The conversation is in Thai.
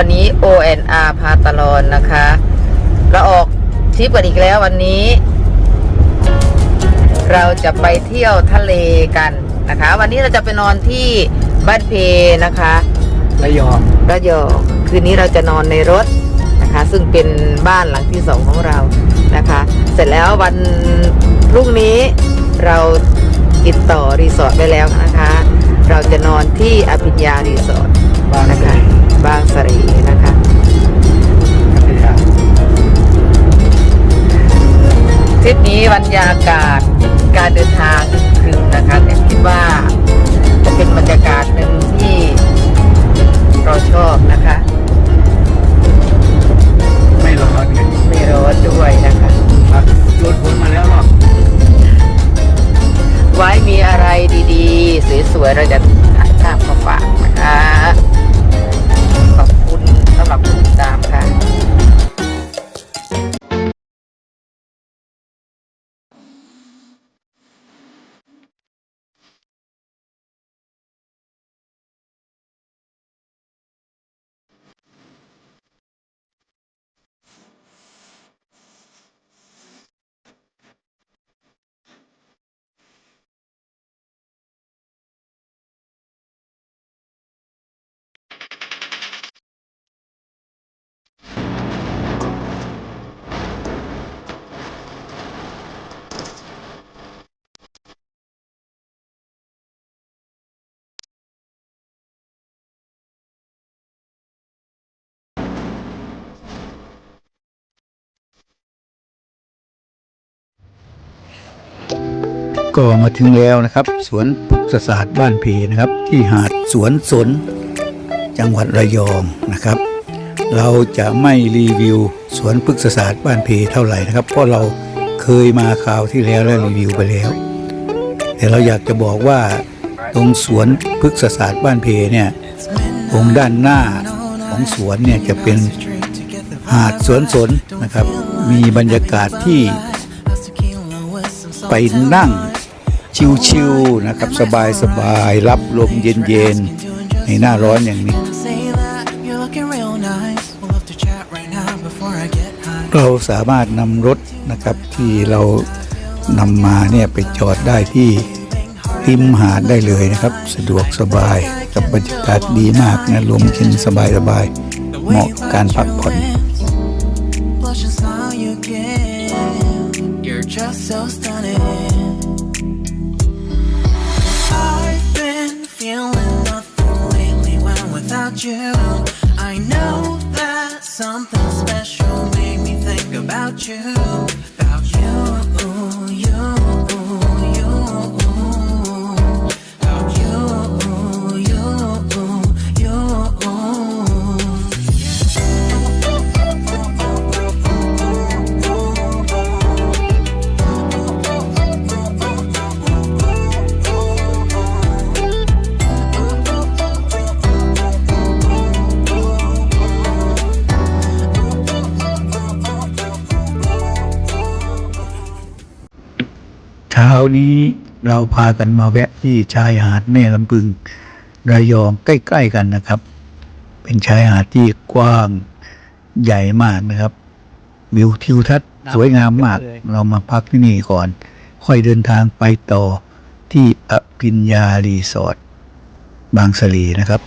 วันนี้ ONR พาตลอนนะคะเราออกทริปกันอีกแล้ววันนี้ เราจะไปเที่ยวทะเลกันนะคะ วันนี้เราจะไปนอนที่บ้านเพนะคะระยองระยองคืนนี้เราจะนอนในรถนะคะ ซึ่งเป็นบ้านหลังที่สองของเรานะคะ เสร็จแล้ววันพรุ่งนี้เราติดต่อรีสอร์ทไปแล้วนะคะ เราจะนอนที่อภิญญารีสอร์ทบ้านนะนะคะ บางสรีนะคะทริปนี้บรรยากาศการเดินทางคืนนะคะแต่คิดว่าจะเป็นบรรยากาศหนึ่งที่เราชอบนะคะ ก็มาถึงแล้วนะครับ สวนพฤกษศาสตร์บ้านเพนะครับ ที่หาดสวนสน จังหวัดระยองนะครับ เราจะไม่รีวิวสวนพฤกษศาสตร์บ้านเพเท่าไหร่นะครับ เพราะเราเคยมาคราวที่แล้วและรีวิวไปแล้ว แต่เราอยากจะบอกว่าตรงสวนพฤกษศาสตร์บ้านเพเนี่ยตรงด้านหน้าของสวนเนี่ยจะเป็นหาดสวนสนนะครับ มีบรรยากาศที่ไปนั่ง ชิวๆนะครับสบายๆรับลมเย็นๆ ในหน้าร้อนอย่างนี้ เราสามารถนำรถนะครับที่เรานำมาเนี่ยไปจอดได้ที่ริมหาดได้เลยนะครับ สะดวกสบายกับบรรยากาศดีมากนะลมเย็นสบายๆเหมาะกับการพักผ่อน blush and smile you give. You're just so stunning. Feeling nothing lately when without you. I know that something special made me think about you. About you, ช้านี้เราพากันมาแวะที่ชายหาดแม่ลำพึงระยองใกล้ ๆ กันนะครับ เป็นชายหาดที่กว้างใหญ่มากนะครับ วิวทิวทัศน์สวยงามมาก เรามาพักที่นี่ก่อน ค่อยเดินทางไปต่อที่อภิญญารีสอร์ทบางสะลีนะครับ